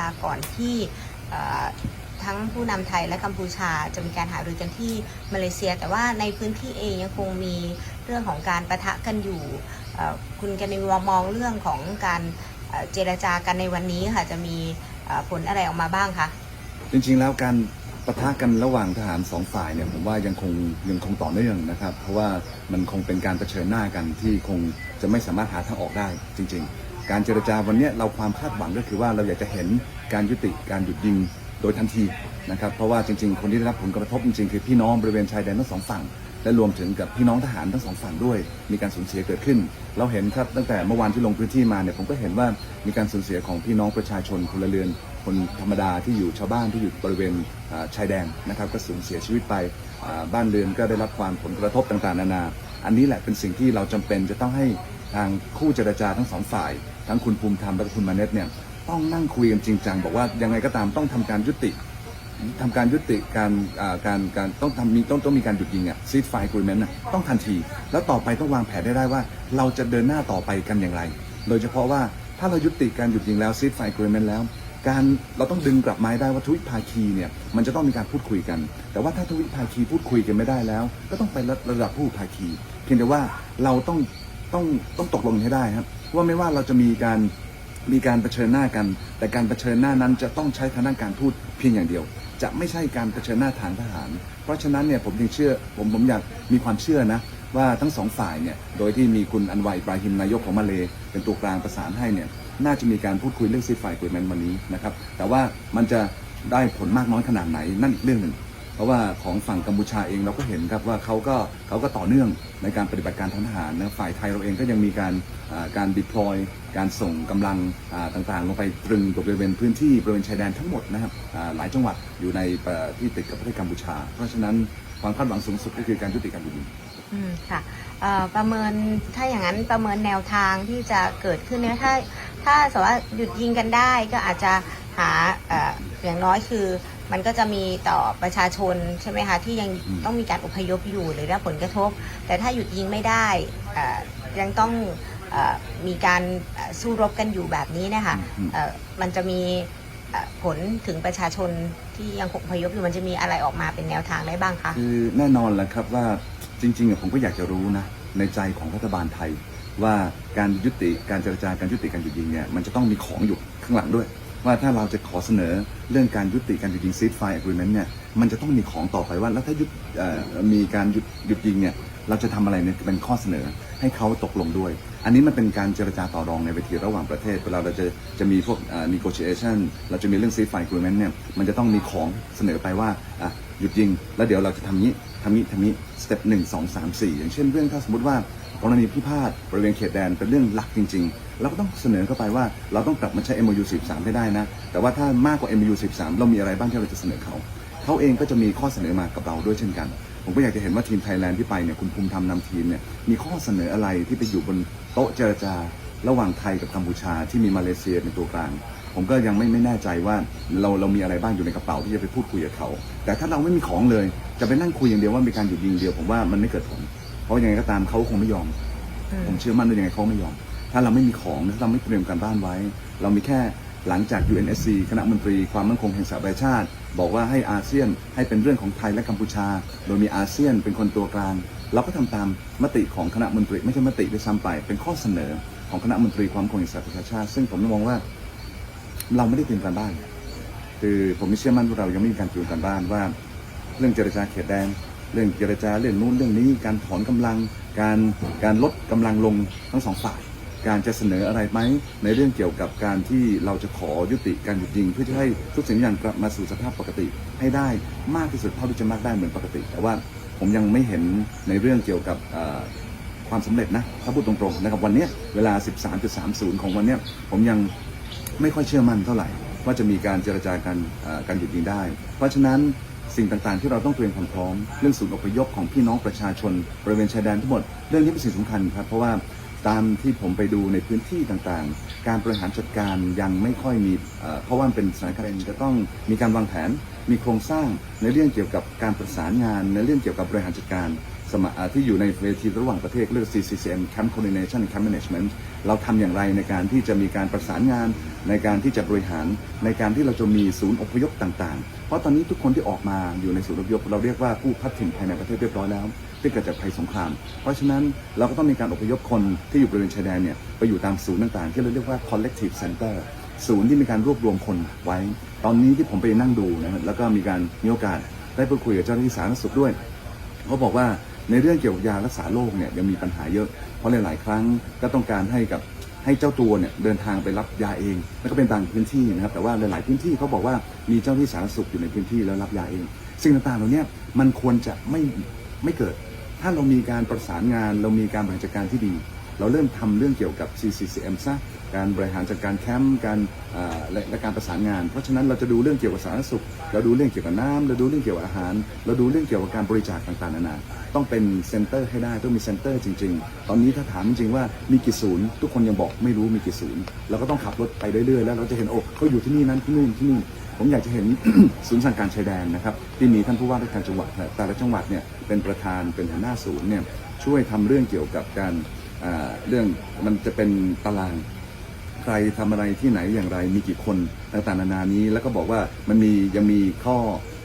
ลาก่อนที่ทั้งผู้นำไทยและกัมพูชาจะมีการหารือกันที่มาเลเซีย แต่ว่าในพื้นที่เองยังคงมีเรื่องของการประทะกันอยู่ คุณกันนิวมองเรื่องของการเจรจากันในวันนี้ค่ะจะมีผลอะไรออกมาบ้างคะจริงๆแล้วการประทะกันระหว่างทหารสองฝ่ายเนี่ยผมว่ายังคงยังคงต่อเนื่องนะครับ เพราะว่ามันคงเป็นการเผชิญหน้ากันที่คงจะไม่สามารถหาทางออกได้จริง ๆ การเจรจาวันนี้เราความคาดหวังก็คือว่าเราอยากจะเห็นการยุติการหยุดยิงโดยทันทีนะครับเพราะว่าจริง ๆ คนที่ได้รับผลกระทบจริงๆคือพี่น้องบริเวณชายแดนทั้งสองฝั่งและรวมถึงกับพี่น้องทหารทั้งสองฝั่งด้วย มีการสูญเสียเกิดขึ้น เราเห็นครับตั้งแต่เมื่อวานที่ลงพื้นที่มาเนี่ยผมก็เห็นว่ามีการสูญเสียของพี่น้องประชาชนพลเรือนคนธรรมดาที่อยู่ชาวบ้านที่อยู่บริเวณชายแดนนะครับก็สูญเสียชีวิตไปบ้านเรือนก็ได้รับความผลกระทบต่างๆ นานา อันนี้แหละเป็นสิ่งที่เราจำเป็นจะต้องให้ ทางคู่เจรจาทั้งสองฝ่าย ทั้งคุณภูมิธรรมและคุณมาเน็ตเนี่ยต้องนั่งคุยกันจริงจังบอกว่ายังไงก็ตามต้องทำการยุติทำการยุติการการการต้องทำมีต้องต้องมีการหยุดยิงอะซีดไฟกรีเมนต์ต้องทันที แล้วต่อไปต้องวางแผนได้ได้ว่า เราจะเดินหน้าต่อไปกันอย่างไร โดยเฉพาะว่าถ้าเรายุติการหยุดยิงแล้วซีดไฟกรีเมนต์แล้ว การเราต้องดึงกลับมาได้ว่าทุกภาคีเนี่ยมันจะต้องมีการพูดคุยกัน แต่ว่าถ้าทุกภาคีพูดคุยกันไม่ได้แล้ว ก็ต้องไประระดับผู้ภาคี เพียงแต่ว่าเราต้อง ต้องต้องตกลงให้ได้ครับว่าไม่ว่าเราจะมีการมีการเผชิญหน้ากัน แต่การเผชิญหน้านั้นจะต้องใช้ทางด้านการพูดเพียงอย่างเดียว จะไม่ใช่การเผชิญหน้าทางทหาร เพราะฉะนั้นเนี่ยผมจึงเชื่อผมผมอยากมีความเชื่อนะว่าทั้งสองฝ่ายเนี่ยโดยที่มีคุณอันวาอิบราฮิมนายกของมาเลเป็นตัวกลางประสานให้เนี่ยน่าจะมีการพูดคุยเรื่องซีไฟเกิดแมนวันนี้นะครับแต่ว่ามันจะได้ผลมากน้อยขนาดไหนนั่นอีกเรื่องหนึ่ง เพราะว่าของฝั่งกัมพูชาเองเราก็เห็นครับว่าเขาก็เขาก็ต่อเนื่องในการปฏิบัติการทางทหารนะฝ่ายไทยเราเองก็ยังมีการการ deploy การส่งกำลังต่างๆ ลงไปตรึงบริเวณพื้นที่บริเวณชายแดนทั้งหมดนะครับหลายจังหวัดอยู่ในที่ติดกับประเทศกัมพูชา เพราะฉะนั้นความคาดหวังสูงสุดก็คือการยุติการบุยิงอืมค่ะประเมินถ้าอย่างนั้นประเมินแนวทางที่จะเกิดขึ้นเนี่ยถ้าถ้าสมมติว่าหยุดยิงกันได้ก็อาจจะหาออย่างน้อยคือ มันก็จะมีต่อประชาชนใช่ไหมคะที่ยังอืมต้องมีการอพยพอยู่หรือได้รับผลกระทบ แต่ถ้าหยุดยิงไม่ได้เอ่อยังต้องเออมีการเอ่อสู้รบกันอยู่แบบนี้นะคะอืมเอ่อมันจะมีเอ่อผลถึงประชาชนที่ยังคงอพยพอยู่มันจะมีอะไรออกมาเป็นแนวทางได้บ้างคะคือแน่นอนแหละครับว่าจริงๆอะผมก็อยากจะรู้นะในใจของรัฐบาลไทย ว่าการยุติการเจรจาการยุติการหยุดยิงเนี่ยมันจะต้องมีของอยู่ข้างหลังด้วย ว่าถ้าเราจะขอเสนอเรื่องการยุติการหยุดยิงซีดไฟอะกรีเมนต์เนี่ยมันจะต้องมีของต่อไปว่าแล้วถ้ายุดเอ่อมีการหยุดหยุดยิงเนี่ยเราจะทำอะไรเนี่ยเป็นข้อเสนอให้เขาตกลงด้วย อันนี้มันเป็นการเจรจาต่อรองในเวทีระหว่างประเทศเวลาเราจะจะมีพวกเอ่อ negotiation เราจะมีเรื่อง ceasefire agreement เนี่ยมันจะต้องมีของเสนอไปว่าอะ หยุดยิง แล้วเดี๋ยวเราจะทำนี้ทำนี้ทำนี้สเต็ปหนึ่งสองสามสี่อย่างเช่นเรื่องถ้าสมมติว่ากรณีพิพาทบริเวณเขตแดนเป็นเรื่องหลักจริง ๆ เราก็ต้องเสนอเข้าไปว่าเราต้องกลับมาใช้ MOU 13ให้ได้นะ แต่ว่าถ้ามากกว่า MOU 13 เรามีอะไรบ้างที่เราจะเสนอเขา เขาเองก็จะมีข้อเสนอมากับเราด้วยเช่นกัน ผมก็อยากจะเห็นว่าทีมไทยแลนด์ที่ไปเนี่ยคุณภูมิธรรมนำทีมเนี่ยมีข้อเสนออะไรที่ไปอยู่บนโต๊ะเจรจา ระหว่างไทยกับกัมพูชาที่มีมาเลเซียเป็นตัวกลาง ผมก็ยังไม่ไม่แน่ใจว่าเราเรามีอะไรบ้างอยู่ในกระเป๋าที่จะไปพูดคุยกับเขา แต่ถ้าเราไม่มีของเลย จะไปนั่งคุยอย่างเดียวว่ามีการหยุดยิงเดียวผมว่ามันไม่เกิดผล เพราะยังไงก็ตามเขาคงไม่ยอม ผมเชื่อมั่นว่ายังไงเขาไม่ยอม ถ้าเราไม่มีของถ้าเราไม่เตรียมการบ้านไว้ เรามีแค่หลังจาก UNSC คณะมนตรีความมั่นคงแห่งสหประชาชาติ บอกว่าให้อาเซียนให้เป็นเรื่องของไทยและกัมพูชา โดยมีอาเซียนเป็นคนตัวกลาง เราก็ทำตามมติของคณะมนตรีไม่ใช่มติด้วยซ้ำไป เป็นข้อเสนอของคณะมนตรีความมั่นคงแห่งสหประชาชาติ ซึ่งผมมองว่า เราไม่ได้เตรียมการบ้าน คือผมไม่เชื่อมั่นว่าเรายังไม่มีการเตรียมการบ้านว่า เรื่องเจรจาเขตแดนเรื่องเจรจาเรื่องนู้นเรื่องนี้การถอนกำลัง การการลดกำลังลงทั้งสองฝ่าย การจะเสนออะไรไหมในเรื่องเกี่ยวกับการที่เราจะขอยุติการหยุดยิง เพื่อจะให้ทุกสิ่งทุกอย่างกลับมาสู่สภาพปกติให้ได้มากที่สุดเท่าที่จะมากได้เหมือนปกติ แต่ว่าผมยังไม่เห็นในเรื่องเกี่ยวกับความสำเร็จนะถ้าพูดตรงๆนะครับวันนี้เวลา 13.30 ของวันนี้ผมยัง ไม่ค่อยเชื่อมั่นเท่าไหร่ ว่าจะมีการเจรจาการการหยุดยิงได้ เพราะฉะนั้นสิ่งต่างๆ ที่เราต้องเตรียมความพร้อม เรื่องศูนย์อพยพของพี่น้องประชาชนบริเวณชายแดนทั้งหมด เรื่องนี้เป็นสิ่งสำคัญครับ เพราะว่าตามที่ผมไปดูในพื้นที่ต่างๆ การบริหารจัดการยังไม่ค่อยมี เพราะว่าเป็นสถานการณ์จะต้องมีการวางแผน มีโครงสร้างในเรื่องเกี่ยวกับการประสานงาน ในเรื่องเกี่ยวกับบริหารจัดการ สมาอ่าที่อยู่ในเวทีระหว่างประเทศเรียก CCCM Camp Coordination Camp Management เราทำอย่างไรในการที่จะมีการประสานงาน ในการที่จะบริหารในการที่เราจะมีศูนย์อพยพต่างๆ เพราะตอนนี้ทุกคนที่ออกมาอยู่ในศูนย์อพยพ เราเรียกว่าผู้พัดถิ่นภายในประเทศเรียบร้อยแล้วที่เกิดจากภัยสงคราม เพราะฉะนั้นเราก็ต้องมีการอพยพคนที่อยู่บริเวณชายแดนเนี่ยไปอยู่ตามศูนย์ต่างๆ ที่เราเรียกว่า collective center ศูนย์ที่มีการรวบรวมคนไว้ ตอนนี้ที่ผมไปนั่งดูนะครับแล้วก็มีการมีโอกาสได้พูดคุยกับเจ้าหน้าที่สาธารณสุขด้วยเขาบอกว่า ในเรื่องเกี่ยวกับยารักษาโรคเนี่ยยังมีปัญหาเยอะ เพราะหลาย ๆ ครั้งก็ต้องการให้กับให้เจ้าตัวเนี่ยเดินทางไปรับยาเองแล้วก็เป็นบางพื้นที่นะครับ แต่ว่าหลาย ๆ พื้นที่เขาบอกว่ามีเจ้าหน้าที่สาธารณสุขอยู่ในพื้นที่แล้วรับยาเอง สิ่งต่างๆเหล่านี้มันควรจะไม่ไม่เกิด ถ้าเรามีการประสานงาน เรามีการบริหารจัดการที่ดี เราเริ่มทำเรื่องเกี่ยวกับ CCCM ซะการบริหารจัดการแคมป์การและการประสานงาน เพราะฉะนั้นเราจะดูเรื่องเกี่ยวกับสาธารณสุข เราดูเรื่องเกี่ยวกับน้ำเราดูเรื่องเกี่ยวกับอาหาร เราดูเรื่องเกี่ยวกับการบริจาคต่างๆนานาต้องเป็นเซ็นเตอร์ให้ได้ต้องมีเซ็นเตอร์จริง ๆ ตอนนี้ถ้าถามจริงๆว่ามีกี่ศูนย์ ทุกคนยังบอกไม่รู้มีกี่ศูนย์เราก็ต้องขับรถไปเรื่อยๆแล้วเราจะเห็นโอ้เขาอยู่ที่นี่นั้นที่นู่นที่นี่ผมอยากจะเห็นศูนย์สั่งการชายแดนนะครับที่มีท่านผู้ว่าราชการจังหวัดแต่ละจังหวัดเนี่ยเป็นประธานเป็นหัวหน้าศูนย์เนี่ยช่วยทำเรื่องเกี่ยวกับการ เรื่องมันจะเป็นตารางใครทำอะไรที่ไหนอย่างไรมีกี่คนต่างๆนานานี้ แล้วก็บอกว่ามันมียังมีข้อ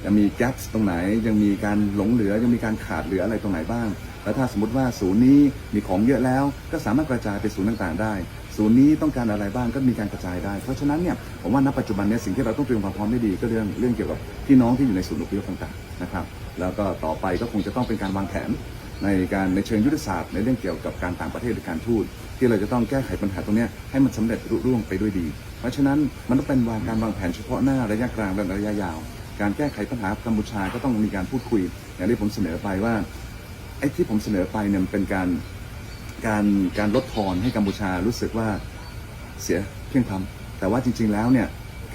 ยังมีแก p ตรงไหน ยังมีการหลงเหลือยังมีการขาดเหลืออะไรตรงไหนบ้าง แล้วถ้าสมมติว่าศูนย์นี้มีของเยอะแล้ว ก็สามารถกระจายไปศูนย์ต่างๆได้ ศูนย์นี้ต้องการอะไรบ้างก็มีการกระจายได้ เพราะฉะนั้นเนี่ยผมว่าณปัจจุบันเนี่ยสิ่งที่เราต้องเตรียมความพร้อมได้ดีก็เรื่องเรื่องเกี่ยวกับพี่น้องที่อยู่ในศูนย์อพยพต่างๆนะครับแล้วก็ต่อไปก็คงจะต้องเป็นการวางแผน ในการในเชิงยุทธศาสตร์ในเรื่องเกี่ยวกับการต่างประเทศหรือการทูตที่เราจะต้องแก้ไขปัญหาตรงนี้ให้มันสำเร็จรุ่ร่วงไปด้วยดี เพราะฉะนั้นมันต้องเป็นวางการวางแผนเฉพาะหน้าระยะกลางและระยะยาว การแก้ไขปัญหากัมพูชาก็ต้องมีการพูดคุย อย่างที่ผมเสนอไปว่าไอ้ที่ผมเสนอไปเนี่ยเป็นการการการลดทอนให้กัมพูชารู้สึกว่าเสียเพียงพำแต่ว่าจริง ๆแล้วเนี่ย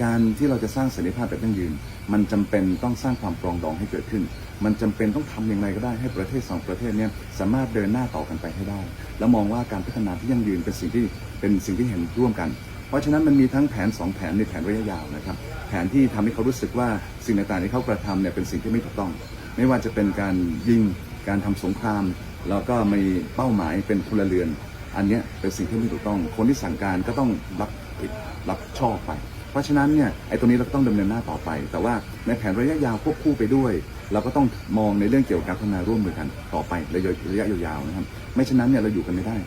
การที่เราจะสร้างสันติภาพแบบยั่งยืน มันจำเป็นต้องสร้างความปรองดองให้เกิดขึ้น มันจำเป็นต้องทำอย่างไรก็ได้ให้ประเทศสองประเทศนี้สามารถเดินหน้าต่อกันไปให้ได้ แล้วมองว่าการพัฒนาที่ยั่งยืนเป็นสิ่งที่เป็นสิ่งที่เห็นร่วมกัน เพราะฉะนั้นมันมีทั้งแผน 2 แผนในแผนระยะยาวนะครับ แผนที่ทำให้เขารู้สึกว่าสิ่งต่างๆที่เขากระทำเนี่ยเป็นสิ่งที่ไม่ถูกต้อง ไม่ว่าจะเป็นการยิง การทำสงคราม แล้วก็มีเป้าหมายเป็นพลเรือน อันเนี้ยเป็นสิ่งที่ไม่ถูกต้อง คนที่สั่งการก็ต้องรับผิดรับชอบไป ราะฉะนั้นเนี่ยไอ้ตรงนี้เราก็ต้องดำเนินหน้าต่อไป แต่ว่าในแผนระยะยาวควบคู่ไปด้วย เราก็ต้องมองในเรื่องเกี่ยวกับการพัฒนาร่วมมือกันต่อไประยะระยะยาวๆนะครับ ไม่ฉะนั้นเนี่ยเราอยู่กันไม่ได้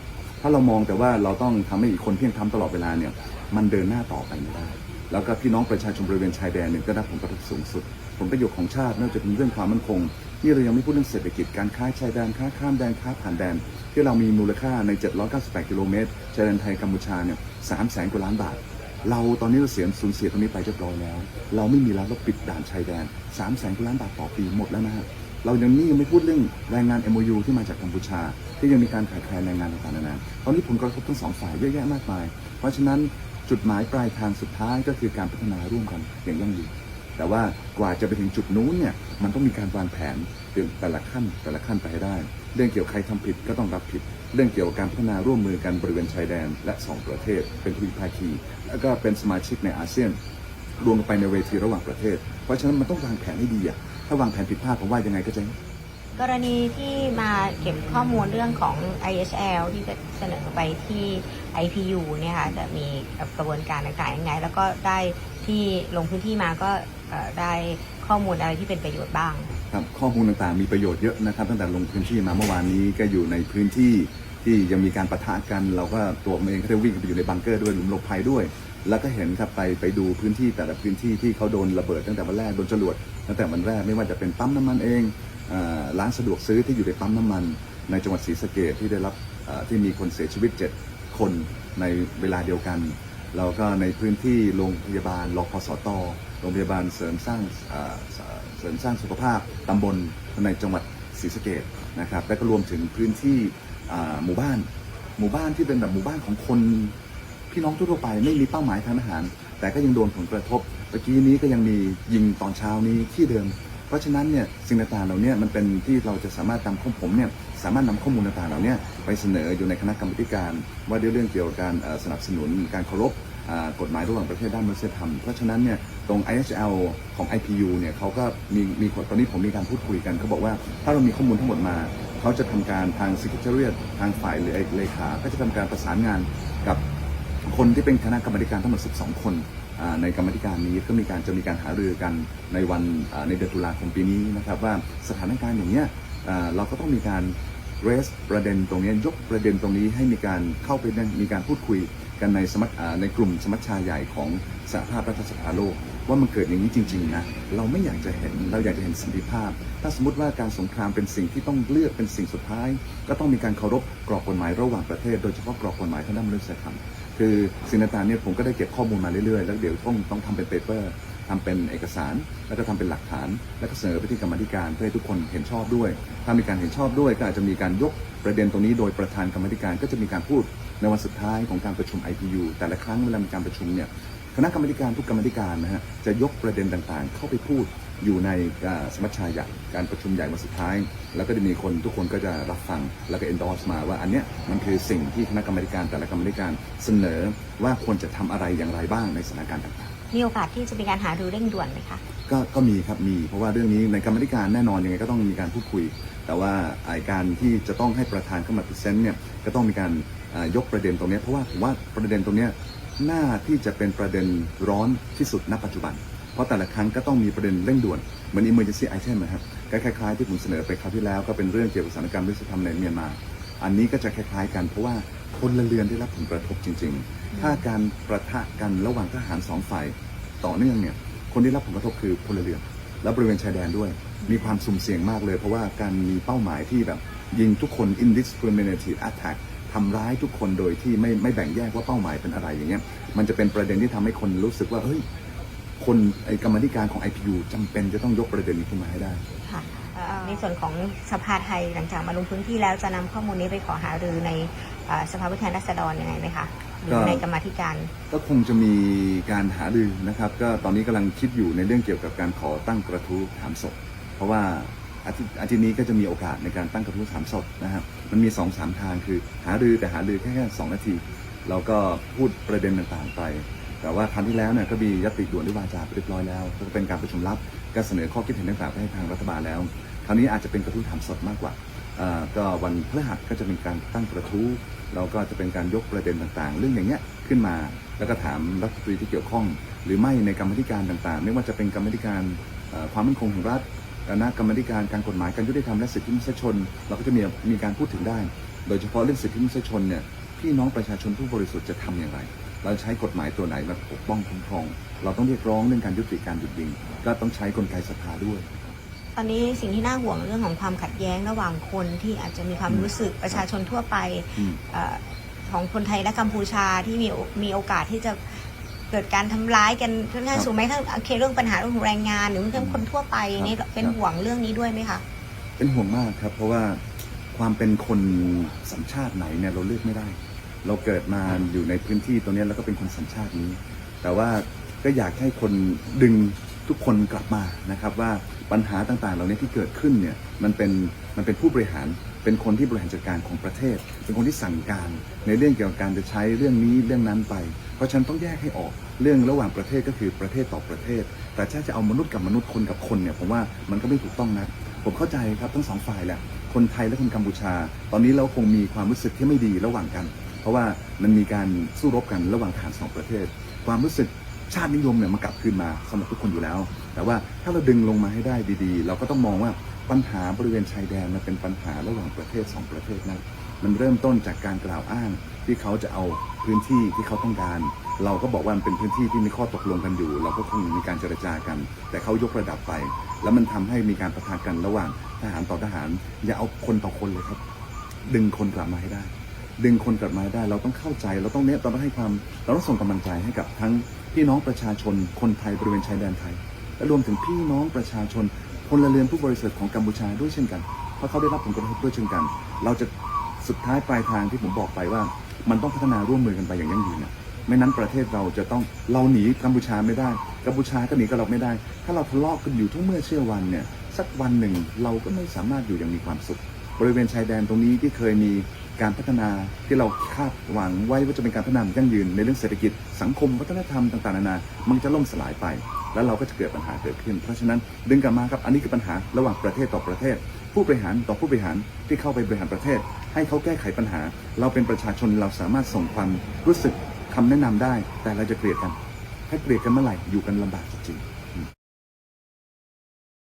ถ้าเรามองแต่ว่าเราต้องทำให้อีกคนเพียงทำตลอดเวลาเนี่ยมันเดินหน้าต่อไปไม่ได้ แล้วก็พี่น้องประชาชนบริเวณชายแดนเนี่ยก็ได้ผลกระทบสูงสุด ผลประโยชน์ของชาติไม่ว่าจะเป็นเรื่องความมั่นคงนี่เรายังไม่พูดเรื่องเศรษฐกิจการค้าชายแดนค้าข้ามแดนค้าผ่านแดน ที่เรามีมูลค่าใน 798 กิโลเมตรชายแดนไทยกัมพูชาเนี่ย3แสนกว่าล้านบาท เราตอนนี้เราเสียสูญเสียตรงนี้ไปเรียบร้อยแล้ว เราไม่มีแล้วเราปิดด่านชายแดน3แสนกว่าล้านบาทต่อปีหมดแล้วนะฮะเรายังนี่ยังไม่พูดเรื่องแรงงาน MOU ที่มาจากกัมพูชา ที่ยังมีการขาดแคลนแรงงานต่างๆนานาตอนนี้ผลกระทบทั้งสองฝ่ายเยอะแยะมากมาย เพราะฉะนั้นจุดหมายปลายทางสุดท้ายก็คือการพัฒนาร่วมกันอย่างยั่งยืนแต่ว่ากว่าจะไปถึงจุดนู้นเนี่ยมันต้องมีการวางแผนเรื่องแต่ละขั้นแต่ละขั้นไปให้ได้ เรื่องเกี่ยวใครทำผิดก็ต้องรับผิด เรื่องเกี่ยวกับการพัฒนาร่วมมือกันบริเวณชายแดน และสองประเทศ เป็นทวีภาคีแล้วก็เป็นสมาชิกในอาเซียนรวมลงไปในเวทีระหว่างประเทศ เพราะฉะนั้นมันต้องวางแผนให้ดีอะถ้าวางแผนผิดพลาดผมว่ายังไงก็เจ๊งกรณีที่มาเก็บข้อมูลเรื่องของ IHL ที่จะเสนอไปที่ IPU เนี่ยค่ะจะมีกระบวนการต่างๆยังไง แล้วก็ได้ที่ลงพื้นที่มาก็เอ่อได้ข้อมูลอะไรที่เป็นประโยชน์บ้าง ครับข้อมูลต่างๆมีประโยชน์เยอะนะครับ ตั้งแต่ลงพื้นที่มาเมื่อวานนี้ก็อยู่ในพื้นที่ ที่ยังมีการประทะกัน เราก็ตัวผมเองก็ได้วิ่งไปอยู่ในบังเกอร์ด้วยหลุมหลบภัยด้วย แล้วก็เห็นครับไปไปดูพื้นที่แต่ละพื้นที่ที่เขาโดนระเบิดตั้งแต่วันแรกโดนจรวดตั้งแต่วันแรกไม่ว่าจะเป็นปั๊มน้ำมันเองร้านสะดวกซื้อที่อยู่ในปั๊มน้ำมัน ในจังหวัดศรีสะเกดที่ได้รับที่มีคนเสียชีวิต 7 คนในเวลาเดียวกันแล้วก็ในพื้นที่โรงพยาบาลรพสตโรงพยาบาลเสริมสร้างเสริมสร้างสุขภาพตำบลในจังหวัดศรีสะเกดนะครับและก็รวมถึงพื้นที่ หมู่บ้าน หมู่บ้านที่เป็นแบบหมู่บ้านของคนพี่น้องทั่วไปไม่มีเป้าหมายทางทหาร แต่ก็ยังโดนผลกระทบเมื่อกี้นี้ก็ยังมียิงตอนเช้านี้ที่เดิม เพราะฉะนั้นเนี่ยสิ่งต่างๆเหล่านี้มันเป็นที่เราจะสามารถนำข้อผมเนี่ยสามารถนำข้อมูลต่างๆเหล่านี้ไปเสนออยู่ในคณะกรรมการ ว่าด้วยเรื่องเกี่ยวกับการสนับสนุนการเคารพกฎหมายระหว่างประเทศด้านมนุษยธรรม เพราะฉะนั้นเนี่ยตรง IHL ของ IPU เนี่ยเขาก็มีมีตอนนี้ผมมีการพูดคุยกันเขาบอกว่าถ้าเรามีข้อมูลทั้งหมดมา เขาจะทำการทาง Secretariat ทางฝ่ายเลขา ก็จะทำการประสานงานกับคนที่เป็นคณะกรรมการทั้งหมด 12 คนอ่าในกรรมธิการนี้ก็มีการจะมีการหารือกันในวันในเดือนตุลาคมปีนี้นะครับว่าสถานการณ์อย่างเนี้ยเราก็ต้องมีการ raise ประเด็นตรงนี้ยกประเด็นตรงนี้ให้มีการเข้าไปมีการพูดคุยกันในสมัชในกลุ่มสมัชชาใหญ่ของสหภาพรัฐสภาโลก ว่ามันเกิดอย่างนี้จริง ๆ นะ เราไม่อยากจะเห็น เราอยากจะเห็นสันติภาพ ถ้าสมมติว่าการสงครามเป็นสิ่งที่ต้องเลือกเป็นสิ่งสุดท้าย ก็ต้องมีการเคารพกรอบกฎหมายระหว่างประเทศ โดยเฉพาะกรอบกฎหมายทางด้านมนุษยธรรม คือสิ่งต่างๆเนี่ยผมก็ได้เก็บข้อมูลมาเรื่อยๆ แล้วเดี๋ยวต้องต้องทำเป็นเปเปอร์ทำเป็นเอกสาร แล้วก็ทำเป็นหลักฐาน แล้วก็เสนอไปที่กรรมธิการเพื่อให้ทุกคนเห็นชอบด้วย ถ้ามีการเห็นชอบด้วยก็อาจจะมีการยกประเด็นตรงนี้โดยประธานกรรมธิการก็จะมีการพูดในวันสุดท้ายของการประชุม IPU แต่ละครั้งเวลามีการประชุมเนี่ย คณะกรรมาธิการทุกกรรมาธิการนะฮะจะยกประเด็นต่างๆ เข้าไปพูดอยู่ในอ่าสมัชชาใหญ่การประชุมใหญ่วันสุดท้าย แล้วก็จะมีคนทุกคนก็จะรับฟังแล้วก็ endorse มาว่าอันเนี้ยมันคือสิ่งที่คณะกรรมาธิการแต่ละกรรมาธิการเสนอว่าควรจะทำอะไรอย่างไรบ้างในสถานการณ์ต่างๆ มีโอกาสที่จะมีการหารือเร่งด่วนไหมคะก็ก็มีครับมีเพราะว่าเรื่องนี้ในกรรมาธิการแน่นอนยังไงก็ต้องมีการพูดคุย แต่ว่าไอ้การที่จะต้องให้ประธานเข้ามาพรีเซนต์เนี่ยก็ต้องมีการอ่ายกประเด็นตรงเนี้ยเพราะว่าผมว่าประเด็นตรงเนี้ย น่าที่จะเป็นประเด็นร้อนที่สุดณปัจจุบัน เพราะแต่ละครั้งก็ต้องมีประเด็นเร่งด่วน เหมือน emergency item นะครับคล้ายๆที่ผมเสนอไปคราวที่แล้วก็เป็นเรื่องเกี่ยวกับสถานการณ์มนุษยธรรมในเมียนมา อันนี้ก็จะคล้ายๆกันเพราะว่าคนละเรือนได้รับผลกระทบจริง ๆ ถ้าการประทะกันระหว่างทหารสองฝ่ายต่อเนื่องเนี่ย คนที่รับผลกระทบคือพลเรือน และบริเวณชายแดนด้วย มีความสุ่มเสี่ยงมากเลย เพราะว่าการมีเป้าหมายที่แบบยิงทุกคน indiscriminate attack ทำร้ายทุกคนโดยที่ไม่ไม่แบ่งแยกว่าเป้าหมายเป็นอะไรอย่างเงี้ยมันจะเป็นประเด็นที่ทำให้คนรู้สึกว่าเฮ้ยคนไอ้กรรมาธิการของ IPU จำเป็นจะต้องยกประเด็นนี้ขึ้นมาให้ได้ค่ะเอ่อในส่วนของสภาไทยหลังจากมาลงพื้นที่แล้วจะนำข้อมูลนี้ไปขอหารือในเอ่อสภาผู้แทนราษฎรยังไงไหมคะหรือก็ในกรรมาธิการ ก็คงจะมีการหารือนะครับ ก็ตอนนี้กำลังคิดอยู่ในเรื่องเกี่ยวกับการขอตั้งกระทู้ถามสดเพราะว่า อาทิตย์อาทิตย์นี้ก็จะมีโอกาสในการตั้งกระทู้ถามสดนะครับมันมี2อสามทางคือ หารือแต่หารือแค่แค่สองนาที เราก็พูดประเด็นต่างๆไป แต่ว่าครั้งที่แล้วเนี่ยก็มียติด่วนด้วยวาจาปเรียบร้อยแล้วก็เป็นการประชุมลับก็เสนอข้อคิดเห็นต่างๆไปให้ทางรัฐบาลแล้ว คราวนี้อาจจะเป็นกระทู้ถามสดมากกว่าก็วันพฤหัสก็จะเป็นการตั้งกระทู้แล้วก็จะเป็นการยกประเด็นต่างๆ เรื่องอย่างเงี้ยขึ้นมา แล้วก็ถามรัฐมนตรีที่เกี่ยวข้อง หรือไม่ในกรรมธิการต่างๆ ไม่ว่าจะเป็นกรรมธิการความมั่นคงแห่งรัฐ คณะกรรมธิการการกฎหมายการยุติธรรมและสิทธิมนุษยชน เราก็จะมีมีการพูดถึงได้ โดยเฉพาะเรื่องสิทธิมนุษยชนเนี่ยพี่น้องประชาชนผู้บริสุทธิ์จะทำอย่างไร เราใช้กฎหมายตัวไหนมาปกป้องคุ้มครอง เราต้องเรียกร้องเรื่องการยุติการหยุดยิง ก็ต้องใช้กลไกสภาด้วย ตอนนี้สิ่งที่น่าห่วงเรื่องของความขัดแย้งระหว่างคนที่อาจจะมีความรู้สึกประชาชนทั่วไปอืมเออของคนไทยและกัมพูชาที่มีมีโอกาสที่จะ เกิดการทำร้ายกันค่อนข้างครับสูงไหมถ้าโอเคเรื่องปัญหาเรื่องของแรงงานหรือเรื่องคนทั่วไปอย่างนี้ครับเป็นห่วงเรื่องนี้ด้วยไหมคะเป็นห่วงมากครับ เพราะว่าความเป็นคนสัญชาติไหนเนี่ยเราเลือกไม่ได้ เราเกิดมาอยู่ในพื้นที่ตรงเนี้ยแล้วก็เป็นคนสัญชาตินี้ แต่ว่าก็อยากให้คนดึงทุกคนกลับมานะครับ ว่าปัญหาต่างๆ เหล่านี้ที่เกิดขึ้นเนี่ยมันเป็นมันเป็นผู้บริหาร เป็นคนที่บริหารจัดการของประเทศ เป็นคนที่สั่งการ ในเรื่องเกี่ยวกับการจะใช้เรื่องนี้เรื่องนั้นไป เพราะฉะนันต้องแยกให้ออกเรื่องระหว่างประเทศก็คือประเทศต่อประเทศ แต่ถ้าจะเอามนุษย์กับมนุษย์คนกับคนเนี่ยผมว่ามันก็ไม่ถูกต้องนะผมเข้าใจครับทั้งสองฝ่ายแหละคนไทยและคนกัมพูชา ตอนนี้เราคงมีความรู้สึกที่ไม่ดีระหว่างกัน เพราะว่ามันมีการสู้รบกันระหว่างทหารสองประเทศ ความรู้สึกชาตินิยมเนี่ยมันกลับคืนมาสำหรับทุกคนอยู่แล้ว แต่ว่าถ้าเราดึงลงมาให้ได้ดีๆ เราก็ต้องมองว่า ปัญหาบริเวณชายแดนมันเป็นปัญหาระหว่างประเทศสองประเทศนะมันเริ่มต้นจากการกล่าวอ้างที่เขาจะเอาพื้นที่ที่เขาต้องการ เราก็บอกว่ามันเป็นพื้นที่ที่มีข้อตกลงกันอยู่ เราก็คงมีการเจรจากัน แต่เขายกระดับไป แล้วมันทำให้มีการประทะกันระหว่างทหารต่อทหาร อย่าเอาคนต่อคนเลยครับ ดึงคนกลับมาให้ได้ ดึงคนกลับมาให้ได้ เราต้องเข้าใจ เราต้องเนี้ยเราต้องให้ความ เราต้องส่งกำลังใจให้กับทั้งพี่น้องประชาชนคนไทยบริเวณชายแดนไทยและรวมถึงพี่น้องประชาชน พลเรือนผู้บริสุทธิ์ของกัมพูชาด้วยเช่นกัน เพราะเขาได้รับผลกระทบด้วยเช่นกัน เราจะสุดท้ายปลายทางที่ผมบอกไปว่า มันต้องพัฒนาร่วมมือกันไปอย่างยั่งยืนนะไม่นั้นประเทศเราจะต้องเราหนีกัมพูชาไม่ได้กัมพูชาก็หนีกับเราไม่ได้ ถ้าเราทะเลาะกันอยู่ทุกเมื่อเชื่อวันเนี่ยสักวันหนึ่งเราก็ไม่สามารถอยู่อย่างมีความสุข บริเวณชายแดนตรงนี้ที่เคยมีการพัฒนาที่เราคาดหวังไว้ว่าจะเป็นการพัฒนาอย่างยั่งยืนในเรื่องเศรษฐกิจสังคมวัฒนธรรมต่างๆนานามันจะล่มสลายไป แล้วเราก็จะเกิดปัญหาเกิดขึ้น เพราะฉะนั้นดึงกลับมาครับอันนี้คือปัญหาระหว่างประเทศต่อประเทศ ผู้บริหารต่อผู้บริหารที่เข้าไปบริหารประเทศ ให้เขาแก้ไขปัญหา เราเป็นประชาชนเราสามารถส่งความรู้สึกคำแนะนำได้ แต่เราจะเกลียดกัน ถ้าเกลียดกันเมื่อไหร่อยู่กันลำบากจริง